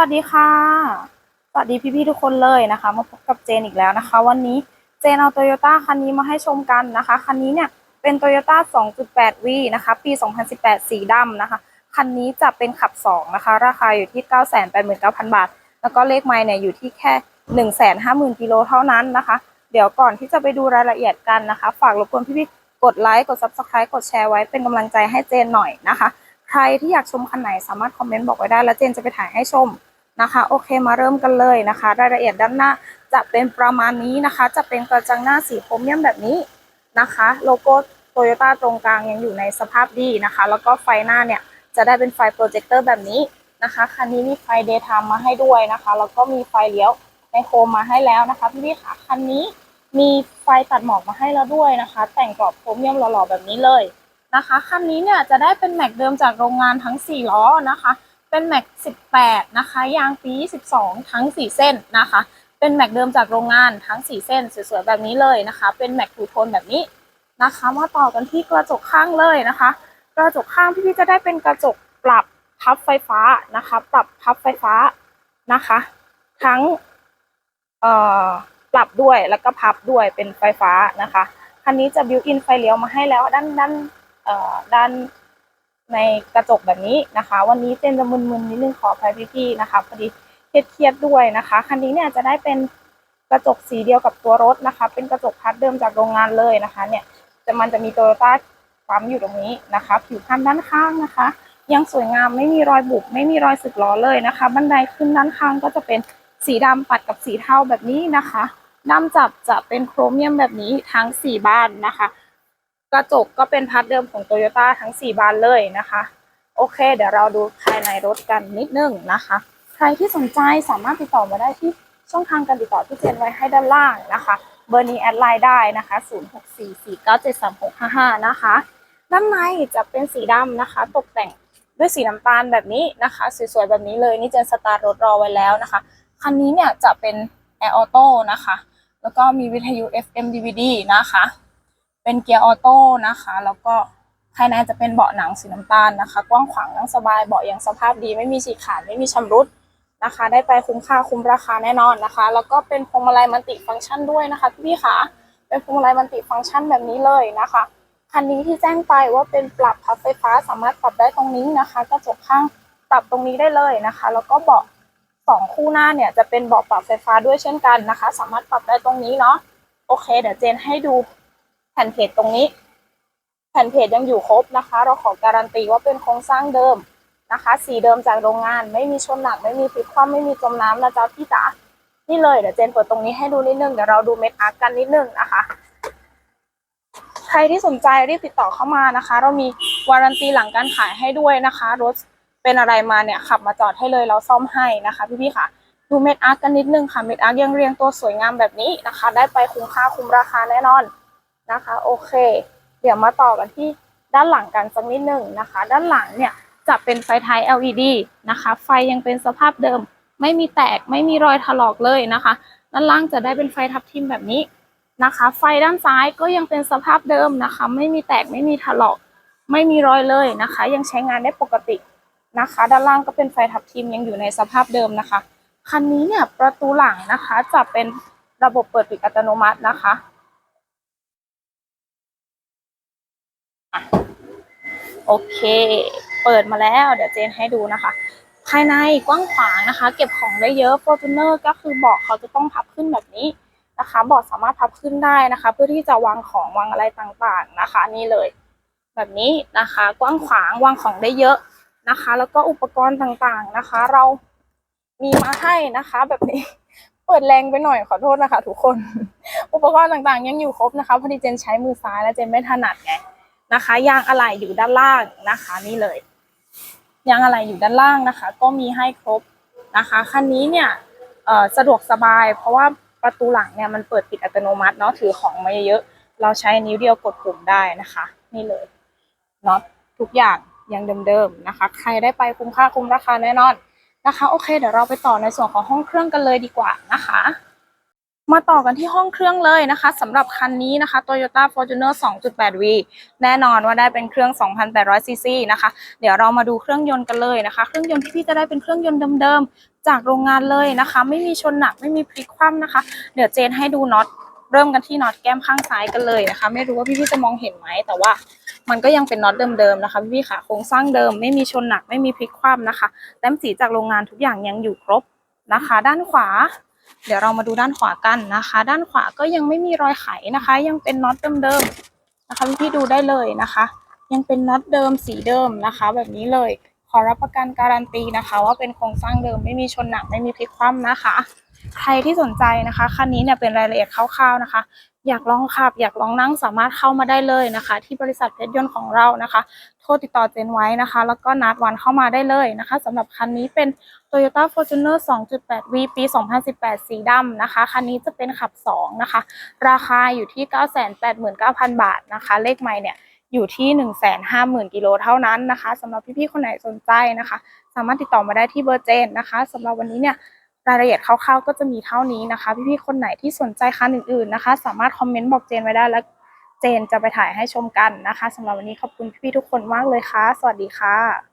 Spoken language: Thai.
วัสดีค่ะ สวัสดีพี่ๆทุกคนเลยนะคะ มาพบกับเจนอีกแล้วนะคะ วันนี้เจนเอาโตโยต้าคันนี้มาให้ชมกันนะคะ คันนี้เนี่ยเป็น Toyota 2.8V นะคะ ปี 2018 สีดำนะคะ คันนี้จะเป็นขับ 2 นะคะ ราคาอยู่ที่ 989,000 บาท แล้วก็เลขไมล์เนี่ยอยู่ที่แค่ 150,000กิโลเท่านั้นนะคะ เดี๋ยวก่อนที่จะไปดูรายละเอียดกันนะคะ ฝากรบกวนพี่ๆกดไลค์ กด Subscribe กดแชร์ไว้เป็นกำลังใจให้เจนหน่อยนะคะใครที่อยากชมคันไหนสามารถคอมเมนต์บอกไว้ได้แล้วเจนจะไปถ่ายให้ชม นะคะ โอเคมาเริ่มกันเลยนะคะ รายละเอียดด้านหน้าจะเป็นประมาณนี้นะคะ จะเป็นกระจังหน้าสีโครเมียมแบบนี้นะคะ โลโก้โตโยต้าตรงกลางยังอยู่ในสภาพดีนะคะ แล้วก็ไฟหน้าเนี่ยจะได้เป็นไฟโปรเจคเตอร์แบบนี้นะคะคันนี้มีไฟเดย์ไทม์มาให้ด้วยนะคะ แล้วก็มีไฟเลี้ยวในโคมมาให้แล้วนะคะพี่ๆค่ะคันนี้มีไฟตัดหมอกมาให้แล้วด้วยนะคะ แต่งกรอบโครเมียมหล่อๆแบบนี้เลยนะคะคันนี้เนี่ยจะได้เป็นแม็กเดิมจากโรงงานทั้ง 4 ล้อนะคะ เป็นแม็ก 18 นะคะ ยางปี12ทั้ง 4 เส้นนะคะ เป็นแม็กเดิมจากโรงงานทั้ง 4 เส้น สวยๆ แบบนี้เลยนะคะ เป็นแม็กทูโทนแบบนี้นะคะ มาต่อกันที่กระจกข้างเลยนะคะ กระจกข้างพี่ๆจะได้เป็นกระจกปรับพับไฟฟ้านะคะ ปรับพับไฟฟ้านะคะ ทั้งเอ่อปรับด้วยแล้วก็พับด้วยเป็นไฟฟ้านะคะ คันนี้จะบิวอินไฟเลี้ยวมาให้แล้วด้านด้านเอ่อด้าน ในกระจกแบบนี้นะคะ วันนี้เจนจะมึนๆนิดนึงขออภัยพี่ๆนะคะพอดีเครียดๆด้วยนะคะ คันนี้เนี่ยจะได้เป็นกระจกสีเดียวกับตัวรถนะคะ เป็นกระจกพัดเดิมจากโรงงานเลยนะคะเนี่ยจะมันจะมีโตโยต้าปั๊มอยู่ตรงนี้นะคะ ผิวพันด้านข้างนะคะ ยังสวยงามไม่มีรอยบุบไม่มีรอยสึกหรอเลยนะคะ บันไดขึ้นด้านข้างก็จะเป็นสีดำปัดกับสีเทาแบบนี้นะคะด้ามจับจะเป็นโครเมียมแบบนี้ทั้งสี่บ้านนะคะ กระจกก็เป็นพาร์ทเดิมของโตโยต้าทั้ง 4 บานเลยนะคะ โอเค เดี๋ยวเราดูภายในรถกันนิดนึงนะคะ ใครที่สนใจสามารถติดต่อมาได้ที่ช่องทางการติดต่อที่เจนไว้ให้ด้านล่างนะคะ เบอร์นี้แอดไลน์ได้นะคะ 0644973655 นะคะ ด้านในจะเป็นสีดำนะคะ ตกแต่งด้วยสีน้ำตาลแบบนี้นะคะ สวยๆ แบบนี้เลย นี่เจนสตาร์ทรถรอไว้แล้วนะคะ คันนี้เนี่ยจะเป็นแอร์ออโต้นะคะ แล้วก็มีวิทยุ FM DVD นะคะ เป็นเกียร์ออโต้นะคะ แล้วก็ภายในจะเป็นเบาะหนังสีน้ำตาลนะคะ กว้างขวางนั่งสบายเบาะยังสภาพดี ไม่มีฉีกขาดไม่มีชำรุดนะคะ ได้ไปคุ้มค่าคุ้มราคาแน่นอนนะคะ แล้วก็เป็นพวงมาลัยมัลติฟังก์ชันด้วยนะคะพี่ๆค่ะเป็นพวงมาลัยมัลติฟังก์ชันแบบนี้เลยนะคะคันนี้ที่แจ้งไปว่าเป็นปรับพับไฟฟ้าสามารถปรับได้ตรงนี้นะคะกระจกข้างปรับตรงนี้ได้เลยนะคะ แล้วก็เบาะสองคู่หน้าเนี่ยจะเป็นเบาะปรับไฟฟ้าด้วยเช่นกันนะคะ สามารถปรับได้ตรงนี้เนาะโอเค เดี๋ยวเจนให้ดู ผ่นเพจตรงนี้ แผ่นเพจยังอยู่ครบนะคะ เราขอการันตีว่าเป็นโครงสร้างเดิมนะคะ สีเดิมจากโรงงาน ไม่มีชนหนัก ไม่มีพลิกคว่ำไม่มีจมน้ำนะจ๊ะพี่จ๋านี่เลยเดี๋ยวเจนเปิดตรงนี้ให้ดูนิดนึงเดี๋ยวเราดูเม็ดอาร์กันนิดนึงนะคะ ใครที่สนใจรีบติดต่อเข้ามานะคะ เรามีวารันตีหลังการขายให้ด้วยนะคะรถเป็นอะไรมาเนี่ยขับมาจอดให้เลยเราซ่อมให้นะคะพี่ๆค่ะดูเม็ดอาร์กันนิดนึงค่ะเม็ดอาร์ยังเรียงตัวสวยงามแบบนี้นะคะ ได้ไปคุ้มค่าคุ้มราคาแน่นอน นะคะ โอเค เดี๋ยวมาต่อกันที่ด้านหลังกันสักนิดหนึ่งนะคะ ด้านหลังเนี่ยจะเป็นไฟท้าย LED นะคะ ไฟยังเป็นสภาพเดิม ไม่มีแตกไม่มีรอยถลอกเลยนะคะ ด้านล่างจะได้เป็นไฟทับทิมแบบนี้นะคะ ไฟด้านซ้ายก็ยังเป็นสภาพเดิมนะคะ ไม่มีแตกไม่มีถลอก ไม่มีรอยเลยนะคะ ยังใช้งานได้ปกตินะคะ ด้านล่างก็เป็นไฟทับทิมยังอยู่ในสภาพเดิมนะคะคันนี้เนี่ยประตูหลังนะคะจะเป็นระบบเปิดปิดอัตโนมัตินะคะ โอเค เปิดมาแล้ว เดี๋ยวเจนให้ดูนะคะ ภายในกว้างขวางนะคะ เก็บของได้เยอะ Fortuner ก็คือเบาะเขาจะต้องพับขึ้นแบบนี้นะคะ เบาะสามารถพับขึ้นได้นะคะ เพื่อที่จะวางของวางอะไรต่างๆนะคะ นี่เลย แบบนี้นะคะ กว้างขวางวางของได้เยอะนะคะ แล้วก็อุปกรณ์ต่างๆนะคะ เรามีมาให้นะคะ แบบนี้เปิดแรงไปหน่อยขอโทษนะคะ ทุกคน อุปกรณ์ต่างๆ ยังอยู่ครบนะคะพอดีเจนใช้มือซ้ายแล้วเจนไม่ถนัดไง นะคะ ยางอะไหล่อยู่ด้านล่างนะคะ นี่เลย ยางอะไหล่อยู่ด้านล่างนะคะ ก็มีให้ครบนะคะคันนี้เนี่ยสะดวกสบาย เพราะว่าประตูหลังเนี่ยมันเปิดปิดอัตโนมัติเนาะถือของมาเยอะๆเราใช้นิ้วเดียวกดปุ่มได้นะคะ นี่เลยเนาะทุกอย่างยังเดิมๆนะคะ ใครได้ไปคุ้มค่าคุ้มราคาแน่นอนนะคะ โอเค เดี๋ยวเราไปต่อในส่วนของห้องเครื่องกันเลยดีกว่านะคะ มาต่อกันที่ห้องเครื่องเลยนะคะสำหรับคันนี้นะคะ Toyota Fortuner 2.8V แน่นอนว่าได้เป็นเครื่อง 2,800ซีซีนะคะ เดี๋ยวเรามาดูเครื่องยนต์กันเลยนะคะ เครื่องยนต์ที่พี่จะได้เป็นเครื่องยนต์เดิมๆ จากโรงงานเลยนะคะ ไม่มีชนหนักไม่มีพลิกคว่ำนะคะ เดี๋ยวเจนให้ดูน็อตเริ่มกันที่น็อตแก้มข้างซ้ายกันเลยนะคะ ไม่รู้ว่าพี่ๆจะมองเห็นไหมแต่ว่ามันก็ยังเป็นน็อตเดิมๆนะคะพี่ๆค่ะโครงสร้างเดิมไม่มีชนหนักไม่มีพลิกคว่ำนะคะแต้มสีจากโรงงานทุกอย่างยังอยู่ครบนะคะ ด้านขวา เดี๋ยวเรามาดูด้านขวากันนะคะ ด้านขวาก็ยังไม่มีรอยไขนะคะ ยังเป็นน็อตเดิมๆนะคะพี่ๆดูได้เลยนะคะ ยังเป็นน็อตเดิมสีเดิมนะคะ แบบนี้เลยขอรับประกันการันตีนะคะ ว่าเป็นโครงสร้างเดิมไม่มีชนหนักไม่มีพลิกคว่ำนะคะ ใครที่สนใจนะคะคันนี้เนี่ยเป็นรายละเอียดคร่าวๆนะคะ อยากลองขับ อยากลองนั่งสามารถเข้ามาได้เลยนะคะ ที่บริษัทเพชรยนต์ของเรานะคะ โทรติดต่อเจนไว้นะคะ แล้วก็นัดวันเข้ามาได้เลยนะคะสำหรับคันนี้เป็น Toyota Fortuner 2.8V ปี 2018 สีดำนะคะ คันนี้จะเป็นขับ 2 นะคะ ราคาอยู่ที่ 989,000 บาทนะคะ เลขไม่เนี่ยอยู่ที่ 150,000กิโลเท่านั้นนะคะสำหรับพี่ๆคนไหนสนใจนะคะ สามารถติดต่อมาได้ที่เบอร์เจนนะคะสำหรับวันนี้เนี่ย รายละเอียดคร่าวๆก็จะมีเท่านี้นะคะ พี่ๆคนไหนที่สนใจคันอื่นๆนะคะ สามารถคอมเมนต์บอกเจนไว้ได้แล้วเจนจะไปถ่ายให้ชมกันนะคะสำหรับวันนี้ขอบคุณพี่ๆทุกคนมากเลยค่ะ สวัสดีค่ะ